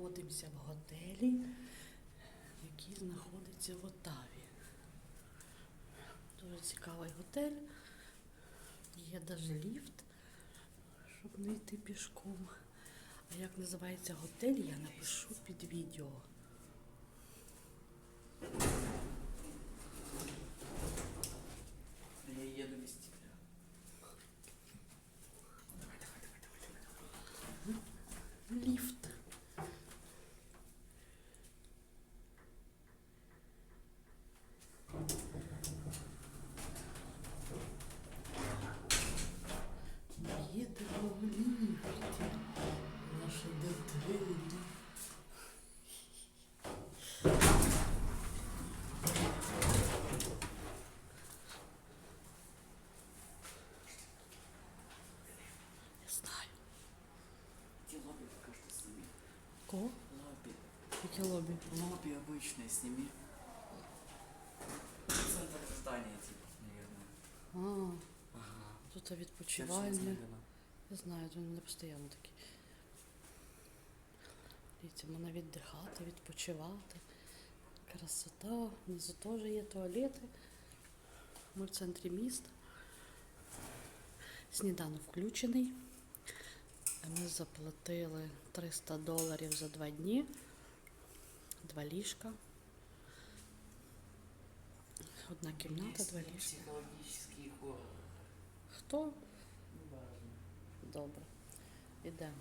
знаходимося в готелі, який знаходиться в Отаві. Дуже цікавий готель. Є навіть ліфт, щоб не йти пішком. А як називається готель, я напишу під відео. Я еду вести тебя. Ліфт. Кого? Лобби. Яке лобі? Лобби обычные сними. Центр здания, типа, наверное. А, Ага. тут відпочивальне. Я знаю, він не постійно такий. Дивіться, можна віддихати, відпочивати. Красота. Внизу теж є туалети. Ми в центрі міста. Сніданок включений. Ми заплатили 300 доларів за два дні. Два ліжка. Одна кімната, два ліжка. Хто? Добре. Ідемо.